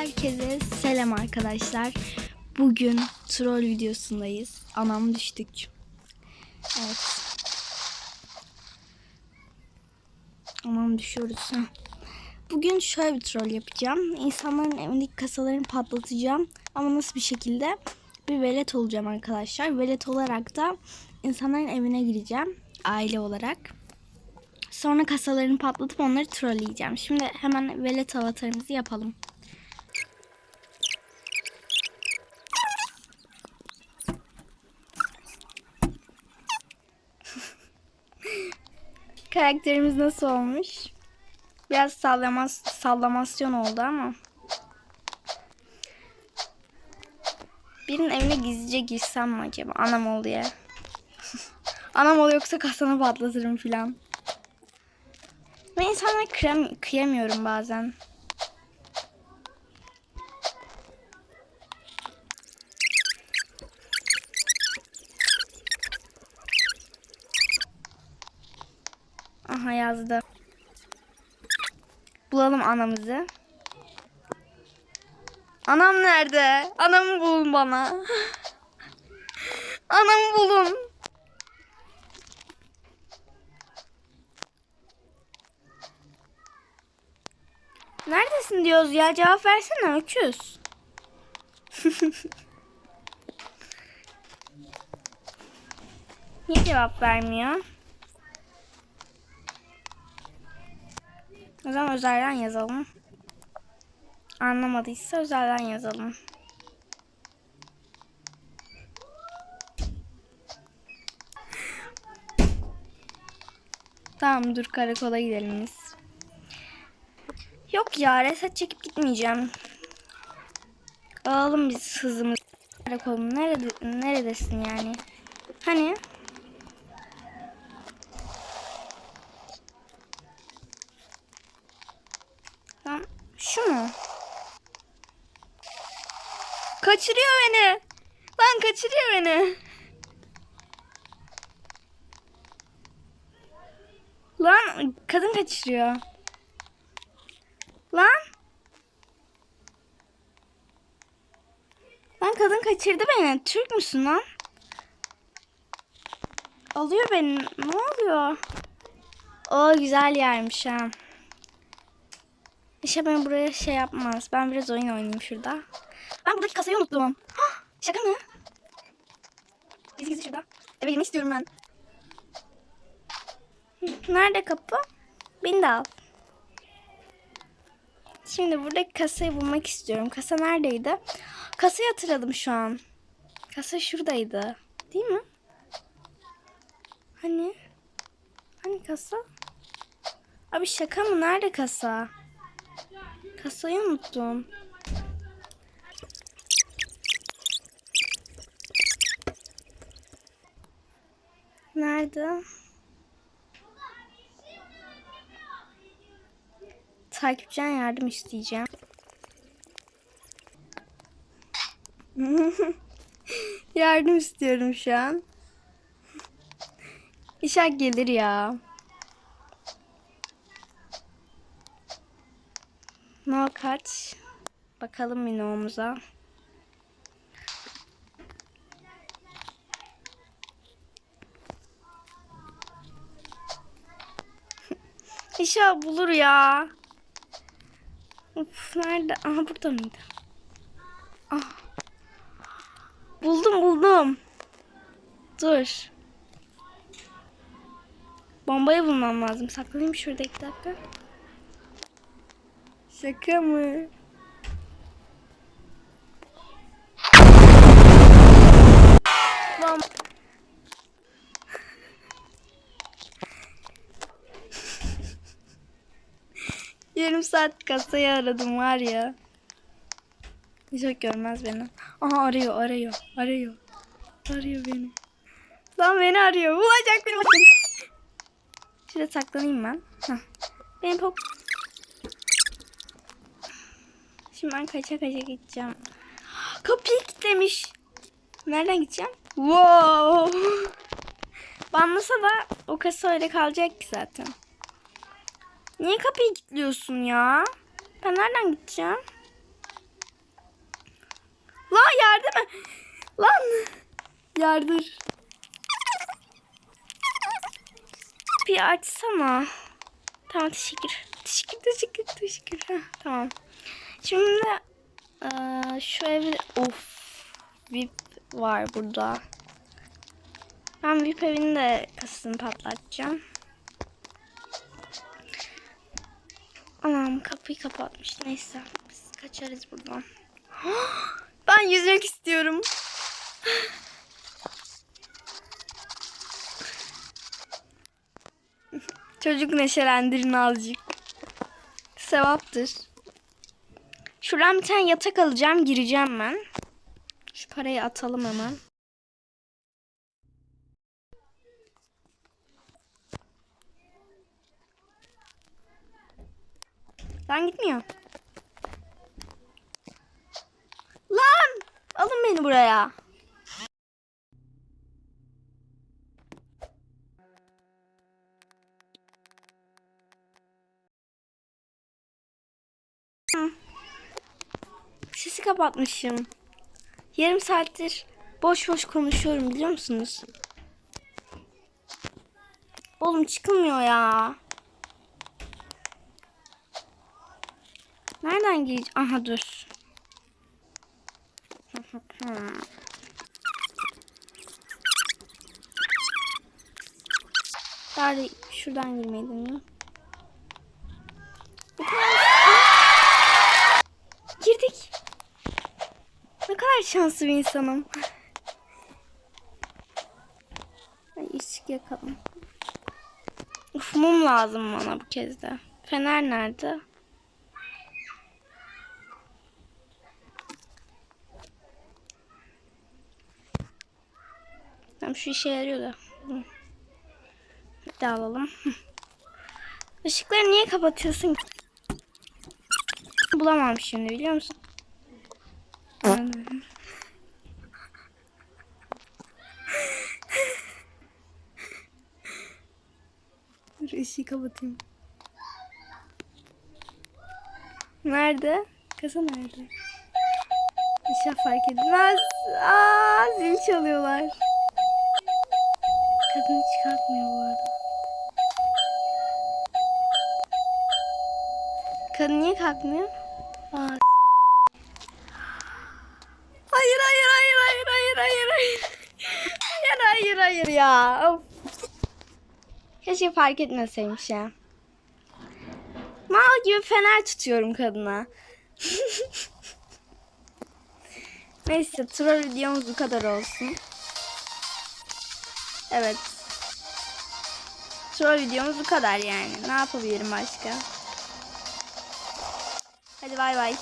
Herkese selam arkadaşlar. Bugün troll videosundayız. Anam düştük. Evet. Anam düşüyoruz. Bugün şöyle bir troll yapacağım. İnsanların evindeki kasalarını patlatacağım. Ama nasıl bir şekilde? Bir velet olacağım arkadaşlar. Velet olarak da insanların evine gireceğim. Aile olarak. Sonra kasalarını patlatıp onları trolleyeceğim. Şimdi hemen velet avatarımızı yapalım. Karakterimiz nasıl olmuş? Biraz sallamas sallamasyon oldu ama. Birinin evine gizlice girsem mi acaba? Anam ol diye. Anam ol yoksa kasanı patlatırım filan. Ve insanlara kıyam kıyamıyorum bazen. Aha yazdı. Bulalım anamızı. Anam nerede? Anamı bulun bana. Anamı bulun. Neredesin diyoruz ya? Cevap versene öküz. Niye cevap vermiyor? O zaman özelden yazalım. Anlamadıysa özelden yazalım. Tamam dur karakola gidelim biz. Yok ya reset çekip gitmeyeceğim. Alalım biz hızımız. Karakolum nerede, neredesin yani? Hani? Tamam. Şu mu? Kaçırıyor beni. Lan kaçırıyor beni. Lan kadın kaçırıyor. Lan. Lan kadın kaçırdı beni. Türk müsün lan? Alıyor beni. Ne oluyor? O güzel yermiş ha. İşte ben buraya şey yapmaz. Ben biraz oyun oynayayım şurada. Ben buradaki kasayı unuttum. Şaka mı? Gizli gizli şurada. Eve girmek istiyorum ben. Nerede kapı? Beni de al. Şimdi buradaki kasayı bulmak istiyorum. Kasa neredeydi? Kasayı hatırladım şu an. Kasa şuradaydı. Değil mi? Hani? Hani kasa? Abi şaka mı? Nerede kasa? Kasayı unuttum. Nerede? Takipçiden yardım isteyeceğim. yardım istiyorum şu an. İnşallah gelir ya. No kaç. Bakalım minoğumuza. İnşallah bulur ya. Of, nerede? Aha burada mıydı? Ah. Buldum buldum. Dur. Bombayı bulmam lazım. Saklanayım şurada iki dakika. Şaka mı? Yarım saat kasayı aradım var ya. Hiç görmez beni. Aha arıyor arıyor arıyor. Arıyor beni. Lan beni arıyor. Bulacak beni bakın. Şurada saklanayım ben. Heh. Benim pop... Şimdi ben kaça kaça gideceğim. Kapıyı kilitlemiş. Nereden gideceğim? Wow. Banlasa da o kasa öyle kalacak ki zaten. Niye kapıyı kilitliyorsun ya? Ben nereden gideceğim? Lan yardım et. Lan. Yardır. Bir açsana. Tamam teşekkür. Teşekkür teşekkür teşekkür. Heh, tamam. Şimdi eee, şu evi of VIP var burada. Ben VIP evinin de kasasını patlatacağım. Anam kapıyı kapatmış. Neyse biz kaçarız buradan. Ben yüzmek istiyorum. Çocuk neşelendirin azıcık. Sevaptır. Şuradan bir tane yatak alacağım. Gireceğim ben. Şu parayı atalım hemen. Lan gitmiyor. Lan! Alın beni buraya. Sesi kapatmışım. Yarım saattir boş boş konuşuyorum biliyor musunuz? Oğlum çıkılmıyor ya. Nereden gireceğim? Aha dur. Bari şuradan girmeyi Aa! Girdik. Ne kadar şanslı bir insanım. Ay ışık yakalım. Uf mum lazım bana bu kez de. Fener nerede? Tamam şu işe yarıyor da. Bir daha alalım. Işıkları niye kapatıyorsun? ki? Bulamam şimdi biliyor musun? Dur ışığı kapatayım. Nerede? Kasa nerede? İnşallah fark edilmez. Aa, zil çalıyorlar. Kadın hiç kalkmıyor bu arada. Kadın niye kalkmıyor? Aa, hayır hayır hayır hayır hayır hayır hayır. Hayır hayır ya. Keşke fark etmeseymiş ya. Mal gibi fener tutuyorum kadına. Neyse troll videomuz bu kadar olsun. Evet. Troll videomuz bu kadar yani. Ne yapabilirim başka? Hadi bay bay.